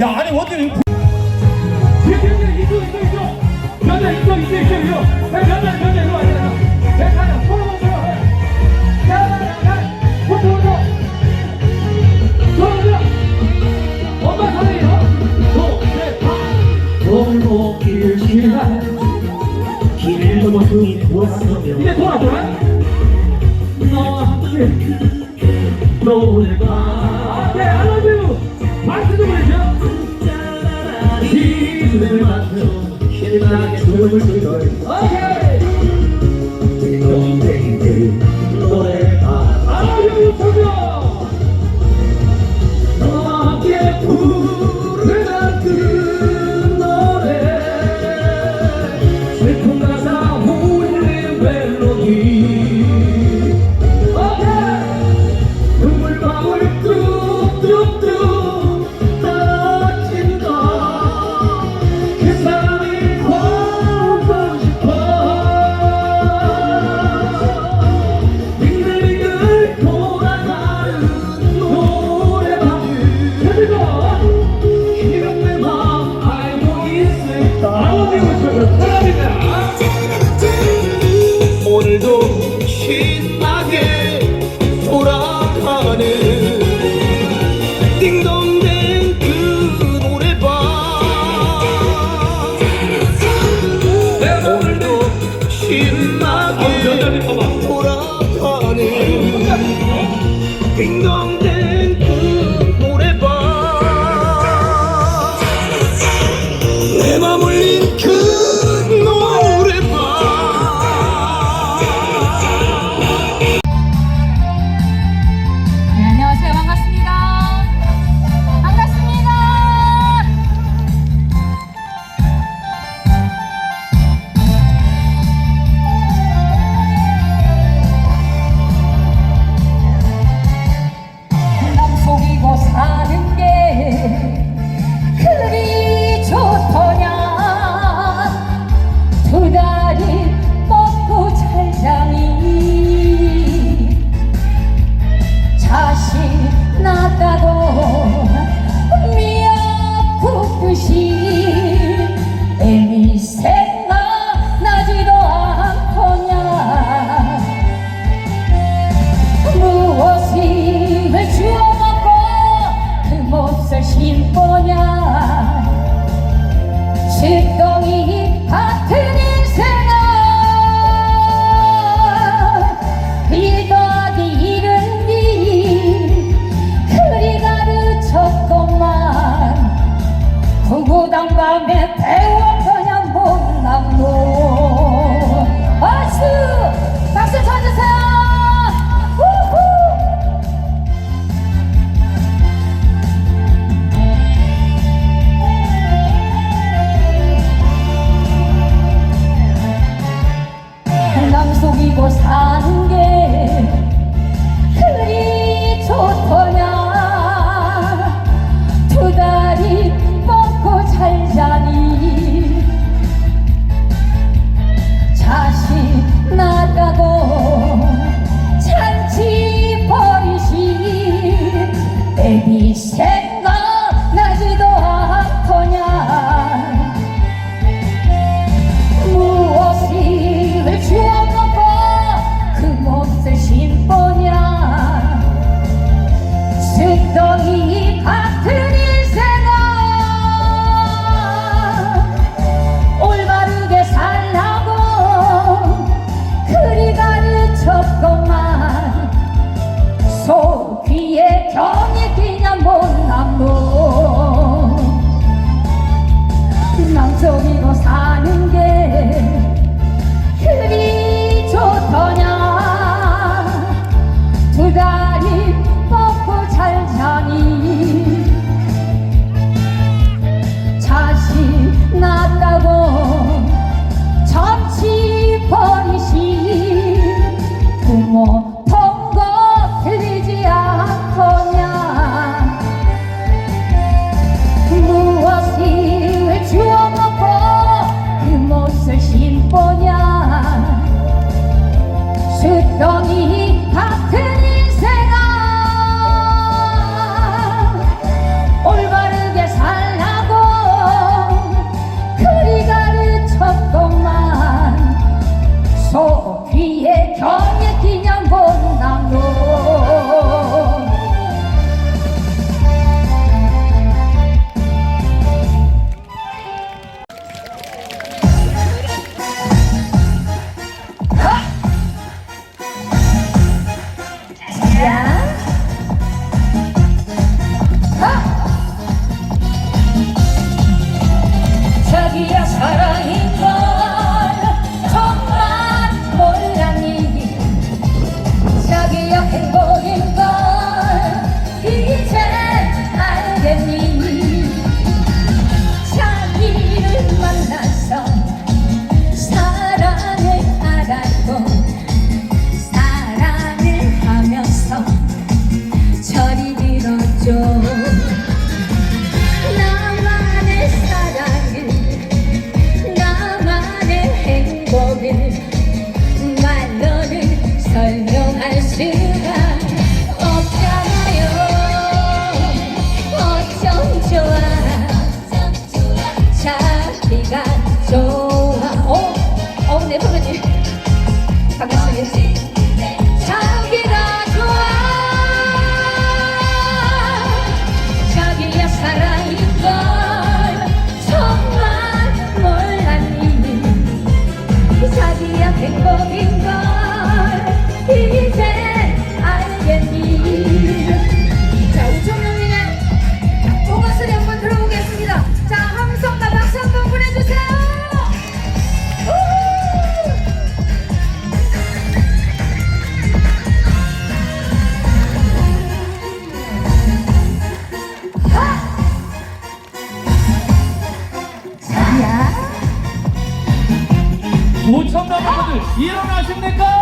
야 아니 원딜 이쪽 이쪽 이쪽 변자 이쪽 이쪽 이쪽 이쪽 변자 변자 이리 와 이리 와내 가자 서로 서로 야야야 호트 호트 서로 엄마 선생님 노래방 골목길 지나 길 넘어 등이 부었으며 이제 돌아 돌아 너와 성남의 분들 일어나십니까?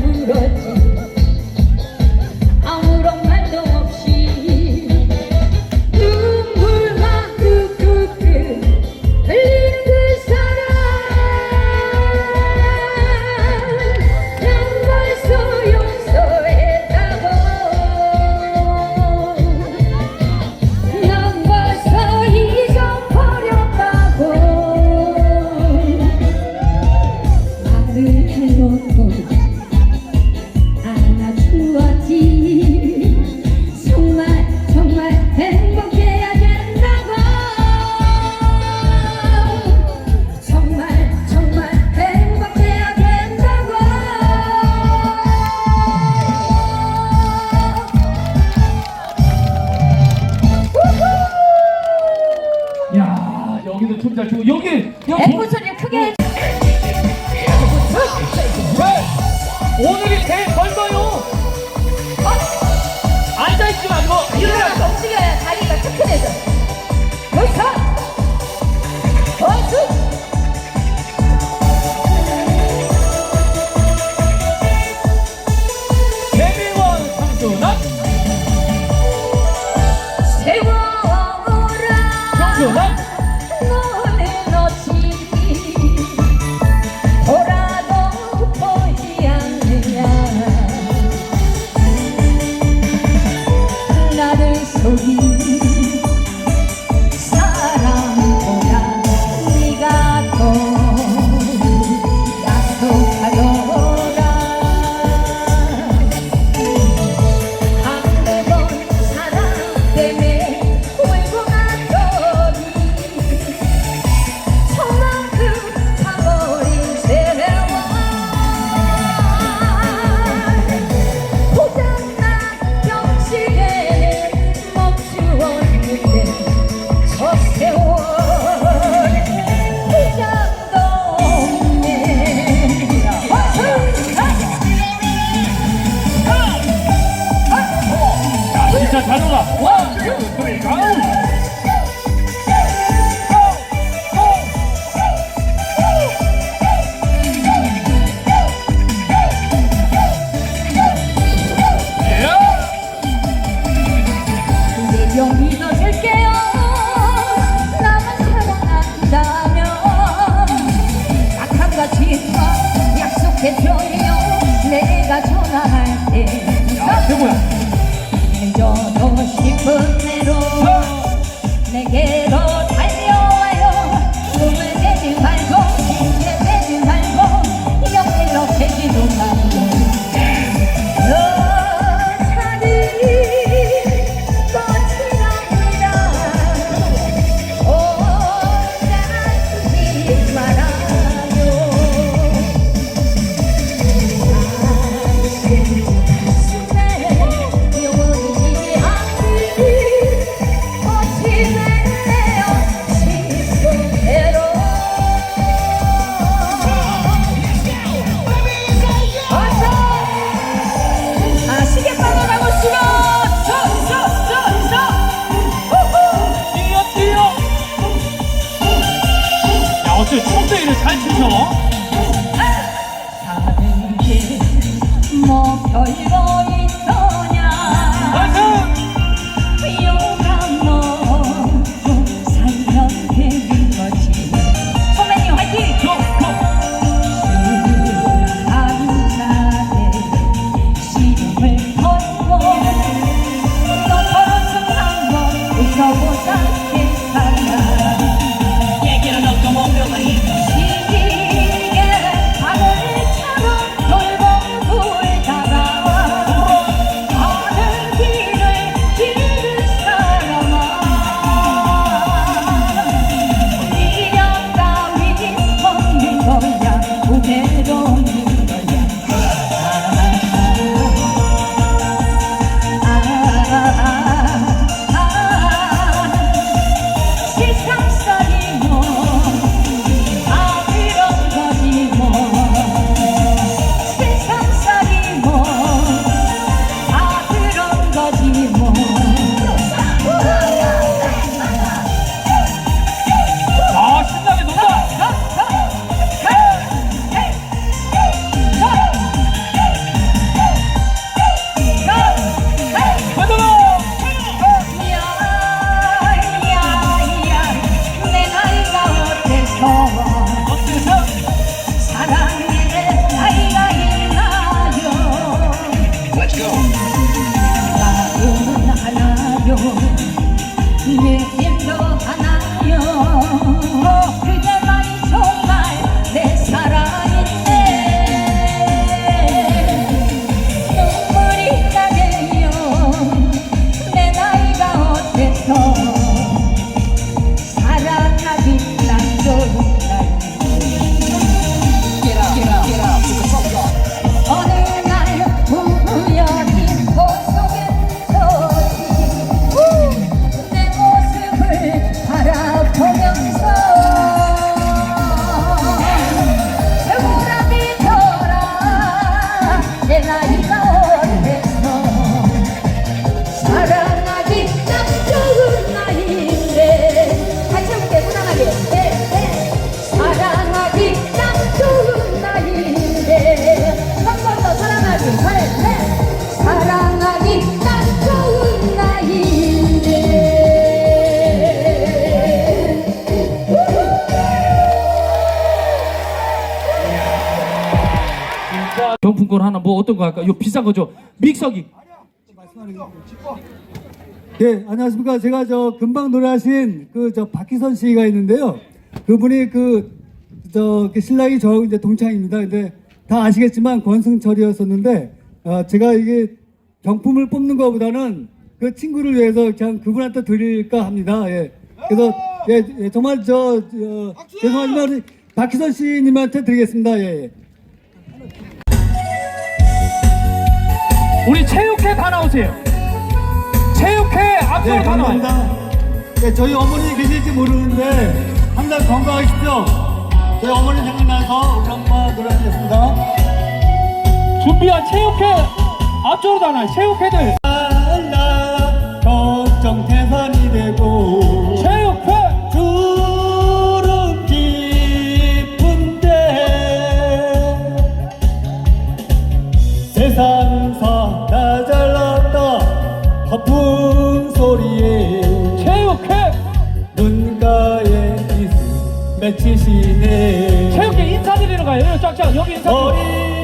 울었지. 게뭐 어떤 거 할까? 이거 비싼 거죠? 믹서기. 네, 안녕하십니까. 제가 저 금방 노래하신 그 저 박희선 씨가 있는데요. 그분이 그, 저, 그 신랑이 저 이제 동창입니다. 근데 다 아시겠지만 권승철이었었는데, 어, 제가 이게 경품을 뽑는 것보다는 그 친구를 위해서 그냥 그분한테 드릴까 합니다. 예. 그래서, 예, 예, 정말 저, 저 죄송하지만 박희선 씨님한테 드리겠습니다. 예, 예. 우리 체육회 다 나오세요. 체육회 앞으로 네, 다 나와요. 네, 저희 어머니 계실지 모르는데 항상 건강하십시오. 저희 어머니 생각나서 우리 엄마 노래하겠습니다. 준비한 체육회 앞쪽으로 다 나와요. 체육회들. 세상 거품 소리에 체육회 눈가에 이슬 맺히시네 체육회 인사드리러 가요. 쫙쫙 여기 인사. 어린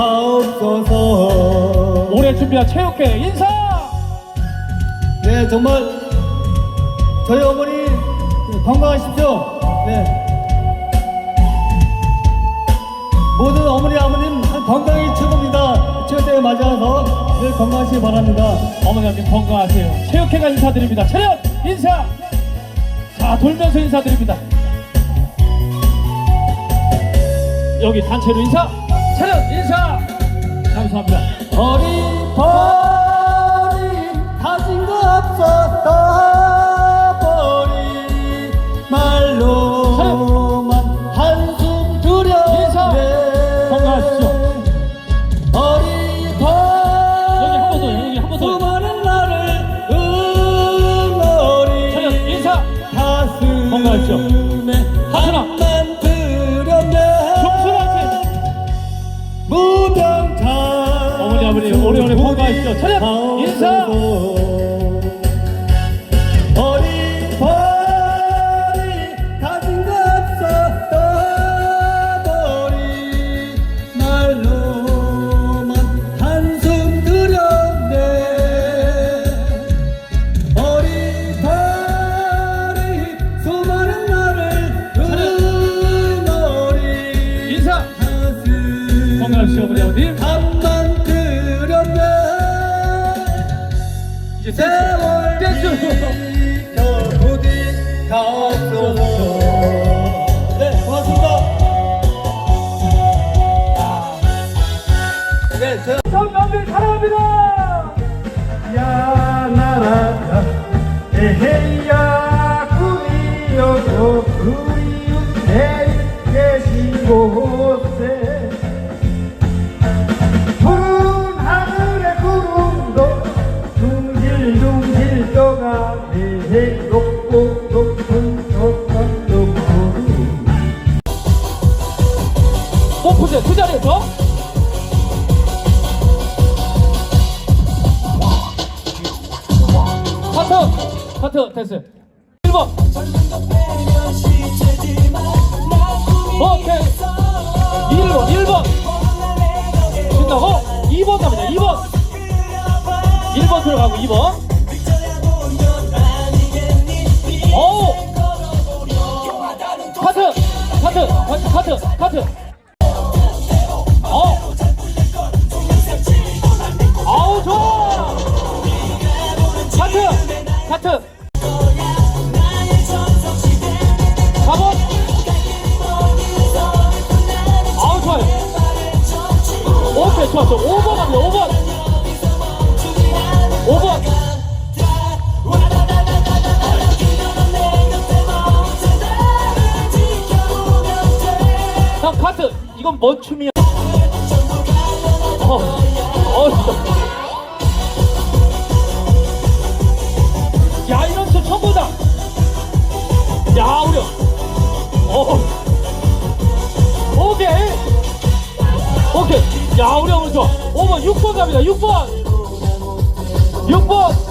부디 하옵소서 올해 준비한 체육회 인사. 네 정말 저희 어머니 건강하십시오 네 모든 어머니 아버님 건강이 최고입니다 최대에 맞이해서 늘 건강하시기 바랍니다 어머니 아버님 건강하세요. 체육회가 인사드립니다. 차렷 인사. 자 돌면서 인사드립니다. 여기 단체로 인사. 차렷 인사. 감사합니다. 어린 벌이 가진 거 없어 건강하십시오 어머니 아버님. 한만 들였네 이제 세월. 지켜 부디 가옵소서 네 고맙습니다 네 제가 성남들 사랑합니다. 자리에서. 카트 카트 됐어요. 1번. 오케이. 1번 1번. 신나고 2번 갑니다. 2번. 1번 들어가고 2번. 오. 카트 카트 카트 카트. 어. 아우 좋아. 카트 카트. 4번. 아우 좋아요. 오케이 좋았어. 5번 갑니다. 5번. 5번. 형 카트 이건 뭔 춤이야? 야 이런 춤 처음 보다. 야 우려. 어. 오케이. 오케이. 야 어머니 좋아. 5번 6번 갑니다. 6번. 6번.